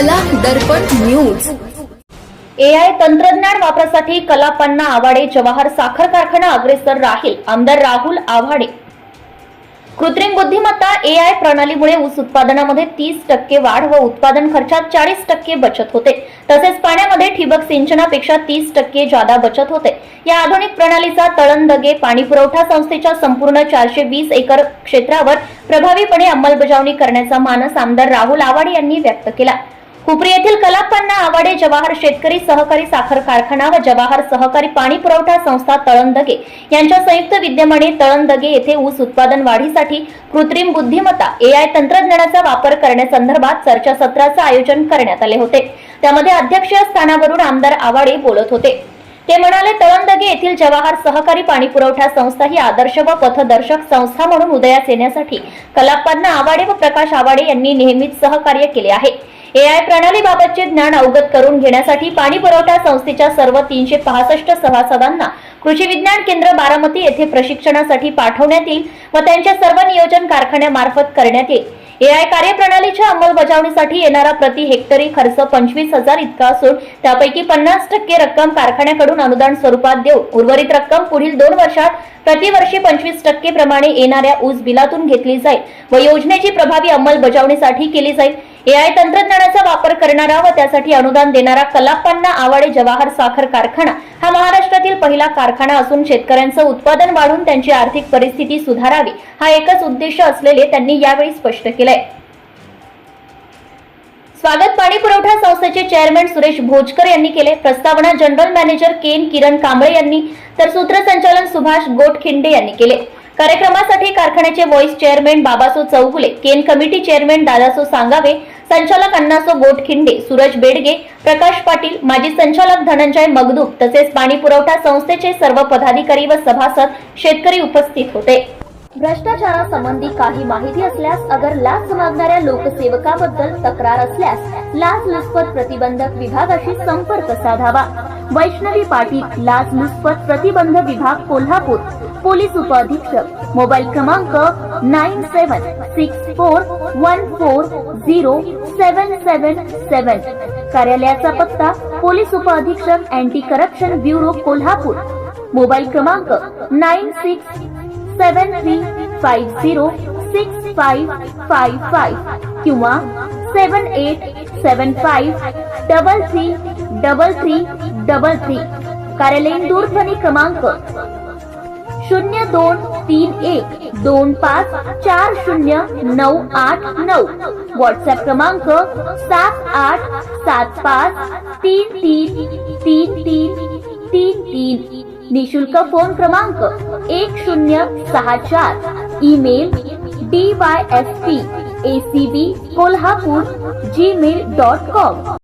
कला दर्पण news AI तंत्रज्ञान वापरासाठी कलापन्ना आवाडे जवाहर साखर कारखाना अग्रेसर राहील आमदार राहुल आव्हाडे. कृत्रिम बुद्धिमत्ता एआय प्रणालीमुळे ऊस उत्पादनामध्ये तीस टक्के वाढ व उत्पादन खर्चात चाळीस टक्के बचत होते. तसेच पाण्यामध्ये ठिबक सिंचनापेक्षा तीस टक्के जादा बचत होते. या आधुनिक प्रणालीचा तळंदगे पाणी पुरवठा संस्थेच्या संपूर्ण चारशे वीस एकर क्षेत्रावर प्रभावीपणे अंमलबजावणी करण्याचा मानस आमदार राहुल आवाडे यांनी व्यक्त केला. हुपरी येथील कलापन्ना आवाडे जवाहर शेतकरी सहकारी साखर कारखाना व जवाहर सहकारी पाणी पुरवठा संस्था तळंदगे यांच्या संयुक्त विद्यमाने तळंदगे येथे ऊस उत्पादन वाढीसाठी कृत्रिम बुद्धिमत्ता एआय तंत्रज्ञानाचा वापर करण्यासंदर्भात चर्चासत्राचं आयोजन करण्यात आले होते. त्यामध्ये अध्यक्षीय स्थानावरून आमदार आवाडे बोलत होते. ते म्हणाले तळंदगे येथील जवाहर सहकारी पाणी पुरवठा संस्था ही आदर्श व पथदर्शक संस्था म्हणून उदयास येण्यासाठी कलापांना आवाडे व प्रकाश आवाडे यांनी नेहमीच सहकार्य केले आहे. एआय प्रणालीबाबतचे ज्ञान अवगत करून घेण्यासाठी पाणी पुरवठा संस्थेच्या सर्व तीनशे पासष्ट सभासदांना कृषी विज्ञान केंद्र बारामती येथे प्रशिक्षणासाठी पाठवण्यात येईल व त्यांच्या सर्व नियोजन कारखान्यामार्फत करण्यात येईल. एआय कार्यप्रणालीच्या अंमलबजावणीसाठी येणारा प्रति हेक्टरी खर्च पंचवीस हजार इतका असून त्यापैकी पन्नास टक्के रक्कम कारखान्याकडून अनुदान स्वरूपात देऊन उर्वरित रक्कम पुढील दोन वर्षात प्रतिवर्षी पंचवीस टक्के प्रमाणे येणाऱ्या ऊस बिलातून घेतली जाईल व योजनेची प्रभावी अंमलबजावणीसाठी केली जाईल. एआय तंत्रज्ञानाचा वापर करणारा व त्यासाठी अनुदान देणारा कलाप्पांना आवाडे जवाहर साखर कारखाना हा महाराष्ट्रातील पहिला कारखाना असून शेतकऱ्यांचं उत्पादन वाढून त्यांची आर्थिक परिस्थिती सुधारावी हा एकच उद्देश असलेले त्यांनी यावेळी स्पष्ट केलंय. स्वागत पाणी पुरवठा संस्थेचे चेअरमॅन सुरेश भोजकर यांनी केले. प्रस्तावना general manager cane Kiran Kamble यांनी तर सूत्रसंचालन सुभाष गोटखिंडे यांनी केले. कार्यक्रमासाठी कारखान्याचे vice chairman Babaso Chougule cane committee chairman Dadaso Sangave संचालक अण्णासो गोटखिंडे सूरज बेडगे प्रकाश पाटील माजी संचालक धनंजय मगदूम तसेच पाणी पुरवठा संस्थेचे सर्व पदाधिकारी व सभासद शेतकरी उपस्थित होते. भ्रष्टाचारासंबंधी काही माहिती असल्यास अगर लाच मागणाऱ्या लोकसेवकाबद्दल तक्रार असल्यास लाच लुचपत प्रतिबंधक विभागाशी संपर्क साधावा. वैष्णवी पाटील लाचलुचपत प्रतिबंध विभाग कोल्हापूर. पोलीस उपअधीक्षक. मोबाईल क्रमांक nine seven six four one four zero seven seven seven. कार्यालयाचा पत्ता पोलीस उपअधीक्षक anti corruption bureau Kolhapur. Mobile क्रमांक nine six seven three five zero six five five five किंवा seven eight seven five double three double three double three. कार्यालयीन दूरध्वनी क्रमांक शून्य दोन तीन एक दोन पाच चार शून्य नऊ आठ नऊ. व्हॉट्सअप क्रमांक सात आठ सात पाच तीन तीन तीन तीन तीन तीन. निशुल्क फ़ोन क्रमांक एक शून्य सहा चार. Email D Y S P A C B Kolhapur Gmail dot com